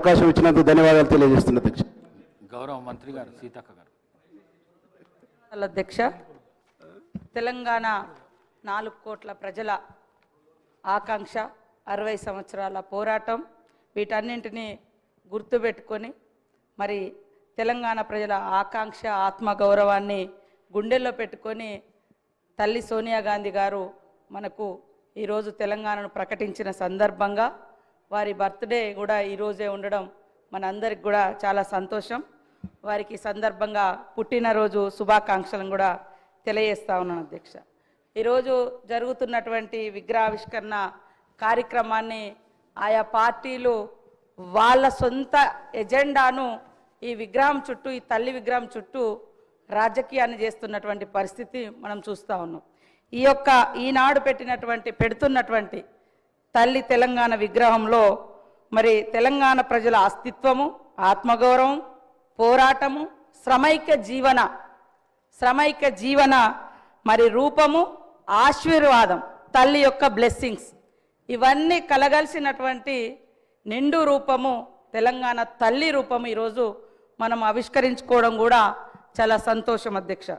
అవకాశం ఇచ్చినందుకు ధన్యవాదాలు తెలియజేస్తున్నా అధ్యక్ష. గౌరవ మంత్రి గారు సీతక్క గారు. అధ్యక్ష తెలంగాణ నాలుగు కోట్ల ప్రజల ఆకాంక్ష అరవై సంవత్సరాల పోరాటం వీటన్నింటినీ గుర్తుపెట్టుకొని మరి తెలంగాణ ప్రజల ఆకాంక్ష ఆత్మగౌరవాన్ని గుండెల్లో పెట్టుకొని తల్లి సోనియా గాంధీ గారు మనకు ఈరోజు తెలంగాణను ప్రకటించిన సందర్భంగా వారి బర్త్డే కూడా ఈరోజే ఉండడం మనందరికి కూడా చాలా సంతోషం. వారికి సందర్భంగా పుట్టినరోజు శుభాకాంక్షలను కూడా తెలియజేస్తా ఉన్నాను అధ్యక్ష. ఈరోజు జరుగుతున్నటువంటి విగ్రహావిష్కరణ కార్యక్రమాన్ని ఆయా పార్టీలు వాళ్ళ సొంత ఎజెండాను ఈ విగ్రహం చుట్టూ ఈ తల్లి విగ్రహం చుట్టూ రాజకీయాన్ని చేస్తున్నటువంటి పరిస్థితి మనం చూస్తూ ఉన్నాం. ఈ యొక్క ఈనాడు పెట్టినటువంటి పెడుతున్నటువంటి తల్లి తెలంగాణ విగ్రహంలో మరి తెలంగాణ ప్రజల అస్తిత్వము ఆత్మగౌరవం పోరాటము శ్రమైక్య జీవన శ్రమైక్య జీవన మరి రూపము ఆశీర్వాదం తల్లి యొక్క బ్లెస్సింగ్స్ ఇవన్నీ కలగలిసినటువంటి నిండు రూపము తెలంగాణ తల్లి రూపము ఈరోజు మనం ఆవిష్కరించుకోవడం కూడా చాలా సంతోషం అధ్యక్ష.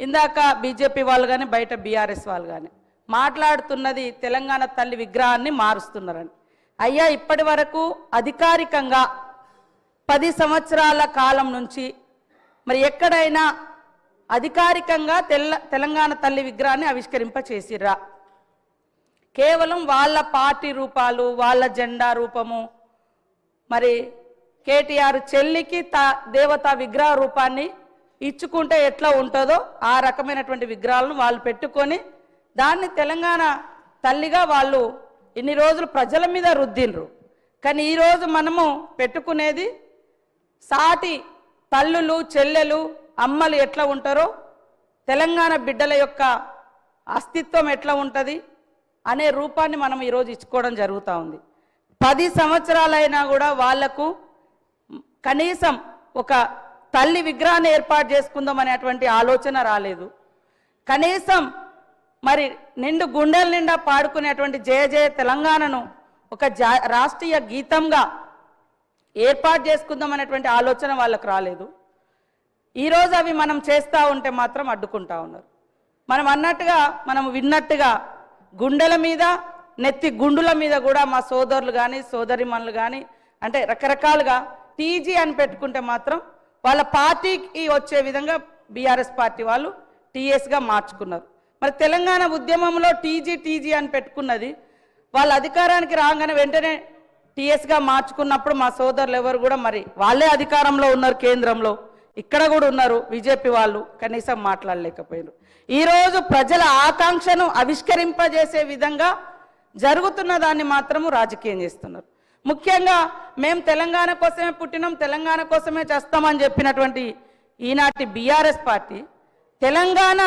ఇందాక బీజేపీ వాళ్ళు కానీ బయట బీఆర్ఎస్ వాళ్ళు కానీ మాట్లాడుతున్నది తెలంగాణ తల్లి విగ్రహాన్ని మారుస్తున్నారని. అయ్యా ఇప్పటి వరకు అధికారికంగా పది సంవత్సరాల కాలం నుంచి మరి ఎక్కడైనా అధికారికంగా తెల్ల తెలంగాణ తల్లి విగ్రహాన్ని ఆవిష్కరింప చేసిర్రా కేవలం వాళ్ళ పార్టీ రూపాలు వాళ్ళ జెండా రూపము మరి కేటీఆర్ చెల్లికి తా దేవతా విగ్రహ రూపాన్ని ఇచ్చుకుంటే ఎట్లా ఉంటుందో ఆ రకమైనటువంటి విగ్రహాలను వాళ్ళు పెట్టుకొని దాన్ని తెలంగాణ తల్లిగా వాళ్ళు ఇన్ని రోజులు ప్రజల మీద రుద్దిండ్రు. కానీ ఈరోజు మనము పెట్టుకునేది సాటి తల్లులు చెల్లెలు అమ్మలు ఎట్లా ఉంటారో తెలంగాణ బిడ్డల యొక్క అస్తిత్వం ఎట్లా ఉంటుంది అనే రూపాన్ని మనం ఈరోజు ఇచ్చుకోవడం జరుగుతూ ఉంది. పది సంవత్సరాలైనా కూడా వాళ్ళకు కనీసం ఒక తల్లి విగ్రహాన్ని ఏర్పాటు చేసుకుందాం అనేటువంటి ఆలోచన రాలేదు. కనీసం మరి నిండు గుండెల నిండా పాడుకునేటువంటి జయ జయ తెలంగాణను ఒక జా రాష్ట్రీయ గీతంగా ఏర్పాటు చేసుకుందాం అనేటువంటి ఆలోచన వాళ్ళకు రాలేదు. ఈరోజు అవి మనం చేస్తూ ఉంటే మాత్రం అడ్డుకుంటా ఉన్నారు. మనం అన్నట్టుగా మనం విన్నట్టుగా గుండెల మీద నెత్తి గుండుల మీద కూడా మా సోదరులు కానీ సోదరిమణులు కానీ అంటే రకరకాలుగా టీజీ అని పెట్టుకుంటే మాత్రం వాళ్ళ పార్టీకి వచ్చే విధంగా బీఆర్ఎస్ పార్టీ వాళ్ళు టీఎస్గా మార్చుకున్నారు. మరి తెలంగాణ ఉద్యమంలో టీజీ టీజీ అని పెట్టుకున్నది. వాళ్ళ అధికారానికి రాగానే వెంటనే టీఎస్గా మార్చుకున్నప్పుడు మా సోదరులు ఎవరు కూడా మరి వాళ్ళే అధికారంలో ఉన్నారు కేంద్రంలో. ఇక్కడ కూడా ఉన్నారు బీజేపీ వాళ్ళు కనీసం మాట్లాడలేకపోయారు ఈరోజు ప్రజల ఆకాంక్షను ఆవిష్కరింపజేసే విధంగా జరుగుతున్న దాన్ని మాత్రము రాజకీయం చేస్తున్నారు. ముఖ్యంగా మేము తెలంగాణ కోసమే పుట్టినాం తెలంగాణ కోసమే చేస్తామని చెప్పినటువంటి ఈనాటి బీఆర్ఎస్ పార్టీ తెలంగాణ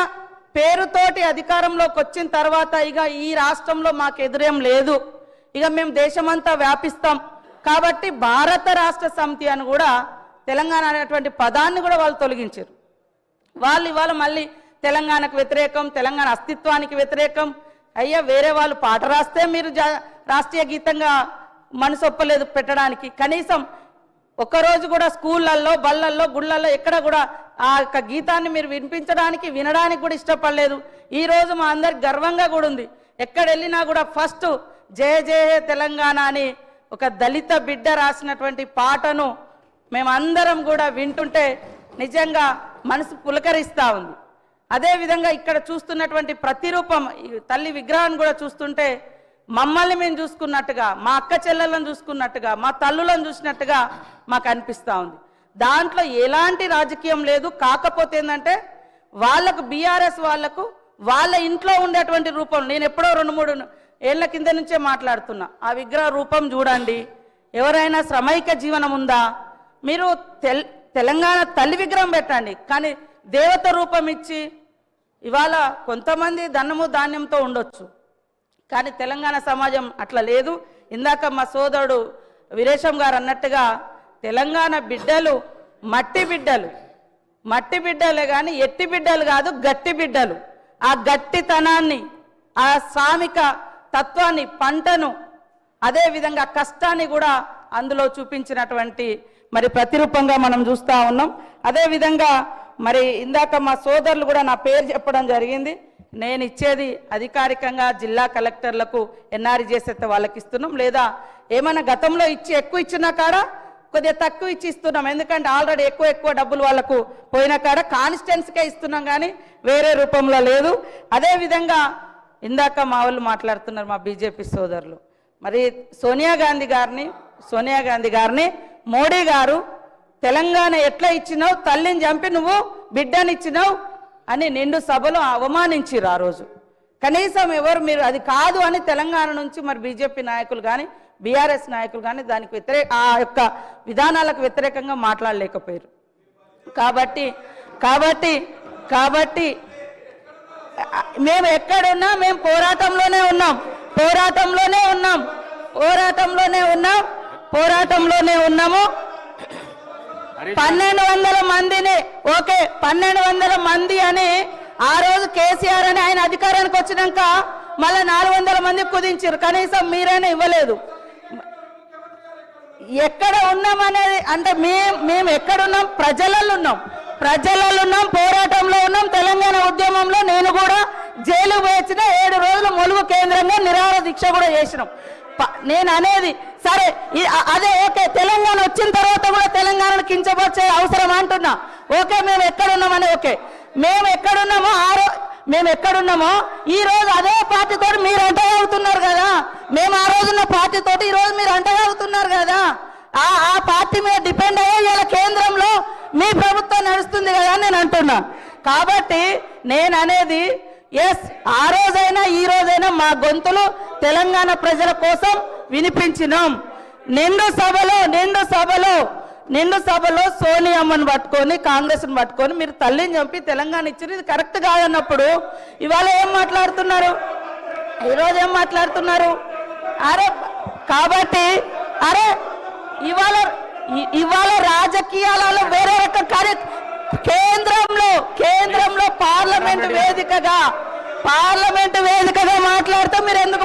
పేరుతోటి అధికారంలోకి వచ్చిన తర్వాత ఇక ఈ రాష్ట్రంలో మాకు ఎదురేం లేదు. ఇక మేము దేశమంతా వ్యాపిస్తాం. కాబట్టి భారత రాష్ట్ర సమితి అని కూడా తెలంగాణ అనేటువంటి పదాన్ని కూడా వాళ్ళు తొలగించారు. వాళ్ళు ఇవాళ మళ్ళీ తెలంగాణకు వ్యతిరేకం తెలంగాణ అస్తిత్వానికి వ్యతిరేకం. అయ్యా వేరే వాళ్ళు పాట రాస్తే మీరు జా- రాష్ట్రీయ గీతంగా మనసొప్పలేదు పెట్టడానికి. కనీసం ఒక్కరోజు కూడా స్కూళ్ళల్లో బళ్ళల్లో గుళ్ళల్లో ఎక్కడ కూడా ఆ యొక్క గీతాన్ని మీరు వినిపించడానికి వినడానికి కూడా ఇష్టపడలేదు. ఈరోజు మా అందరికి గర్వంగా కూడా ఉంది. ఎక్కడ వెళ్ళినా కూడా ఫస్ట్ జయ జయ తెలంగాణ అని ఒక దళిత బిడ్డ రాసినటువంటి పాటను మేమందరం కూడా వింటుంటే నిజంగా మనసు పులకరిస్తూ ఉంది. అదేవిధంగా ఇక్కడ చూస్తున్నటువంటి ప్రతిరూపం తల్లి విగ్రహాన్ని కూడా చూస్తుంటే మమ్మల్ని మేము చూసుకున్నట్టుగా మా అక్క చెల్లెలను చూసుకున్నట్టుగా మా తల్లులను చూసినట్టుగా మాకు అనిపిస్తూ ఉంది. దాంట్లో ఎలాంటి రాజకీయం లేదు. కాకపోతే ఏంటంటే వాళ్ళకు బీఆర్ఎస్ వాళ్ళకు వాళ్ళ ఇంట్లో ఉండేటువంటి రూపం నేను ఎప్పుడో రెండు మూడు ఏళ్ళ కింద నుంచే మాట్లాడుతున్నా. ఆ విగ్రహ రూపం చూడండి. ఎవరైనా శ్రమైక జీవనం ఉందా? మీరు తెల్ తెలంగాణ తల్లి విగ్రహం పెట్టండి. కానీ దేవత రూపం ఇచ్చి ఇవాళ కొంతమంది ధనము ధాన్యంతో ఉండొచ్చు. కానీ తెలంగాణ సమాజం అట్లా లేదు. ఇందాక మా సోదరుడు వీరేశం గారు అన్నట్టుగా తెలంగాణ బిడ్డలు మట్టి బిడ్డలు. మట్టి బిడ్డలే కానీ ఎట్టి బిడ్డలు కాదు గట్టి బిడ్డలు. ఆ గట్టితనాన్ని ఆ శ్రామిక తత్వాన్ని పంటను అదేవిధంగా కష్టాన్ని కూడా అందులో చూపించినటువంటి మరి ప్రతిరూపంగా మనం చూస్తూ ఉన్నాం. అదేవిధంగా మరి ఇందాక మా సోదరులు కూడా నా పేరు చెప్పడం జరిగింది. నేను ఇచ్చేది అధికారికంగా జిల్లా కలెక్టర్లకు ఎన్ఆర్ చేసేస్తే వాళ్ళకి ఇస్తున్నాం. లేదా ఏమైనా గతంలో ఇచ్చి ఎక్కువ ఇచ్చినా కాడ కొద్దిగా తక్కువ ఇచ్చి ఇస్తున్నాం. ఎందుకంటే ఆల్రెడీ ఎక్కువ ఎక్కువ డబ్బులు వాళ్ళకు పోయిన కాడ కాన్స్టెన్స్కే ఇస్తున్నాం కానీ వేరే రూపంలో లేదు. అదేవిధంగా ఇందాక మా వాళ్ళు మాట్లాడుతున్నారు మా బీజేపీ సోదరులు. మరి సోనియా గాంధీ గారిని సోనియా గాంధీ గారిని మోడీ గారు తెలంగాణ ఎట్లా ఇచ్చినావు? తల్లిని చంపి నువ్వు బిడ్డనిచ్చినావు అని నిండు సభలో అవమానించిరు ఆ రోజు. కనీసం ఎవరు మీరు అది కాదు అని తెలంగాణ నుంచి మరి బీజేపీ నాయకులు కానీ బీఆర్ఎస్ నాయకులు కానీ దానికి వ్యతిరేక ఆ యొక్క విధానాలకు వ్యతిరేకంగా మాట్లాడలేకపోయారు కాబట్టి కాబట్టి కాబట్టి మేము ఎక్కడున్నా మేము పోరాటంలోనే ఉన్నాం. పోరాటంలోనే ఉన్నాం. పోరాటంలోనే ఉన్నాం. పోరాటంలోనే ఉన్నాము. పన్నెండు వందల మందిని ఓకే పన్నెండు వందల మంది అని ఆ రోజు కేసీఆర్ అని ఆయన అధికారానికి వచ్చినాక మళ్ళీ నాలుగు వందల మంది కుదించారు కనీసం మీరైనా ఇవ్వలేదు. ఎక్కడ ఉన్నామనేది అంటే మేము మేము ఎక్కడున్నాం? ప్రజలలో ఉన్నాం. ప్రజలలో ఉన్నాం పోరాటంలో ఉన్నాం. తెలంగాణ ఉద్యమంలో నేను కూడా జైలు వేసిన ఏడు రోజులు మొలుగు కేంద్రంగా నిరాహార దీక్ష కూడా చేసినాం. నేను అనేది సరే అదే ఓకే తెలంగాణ తెలంగాణను కించపరిచే అవసరం అంటున్నా. ఓకే మేము ఎక్కడున్నామని ఓకే. మేము ఎక్కడున్నామో ఆ రో మేము ఎక్కడున్నామో ఈ రోజు అదే పార్టీతో మీరు అంటగలుగుతున్నారు కదా. మేము ఆ రోజున్న పార్టీతో ఈ రోజు మీరు అంటగలుగుతున్నారు కదా. ఆ ఆ పార్టీ మీద డిపెండ్ అయ్యే ఇలా కేంద్రంలో మీ ప్రభుత్వం నడుస్తుంది కదా అని నేను అంటున్నా. కాబట్టి నేను అనేది ఎస్ ఆ రోజైనా ఈ రోజైనా మా గొంతులు తెలంగాణ ప్రజల కోసం వినిపించినాం. నిండు సభలో నిండు సభలో నిండు సభలో సోనియమ్మను పట్టుకొని కాంగ్రెస్ని పట్టుకొని మీరు తల్లిని చంపి తెలంగాణ ఇచ్చారు. ఇది కరెక్ట్ కాదన్నప్పుడు ఇవాళ ఏం మాట్లాడుతున్నారు? ఈరోజు ఏం మాట్లాడుతున్నారు? అరే కాబట్టి అరే ఇవాళ ఇవాళ రాజకీయాలలో వేరే రకం కార్య కేంద్రంలో కేంద్రంలో పార్లమెంట్ వేదికగా పార్లమెంట్ వేదికగా మాట్లాడితే మీరు ఎందుకు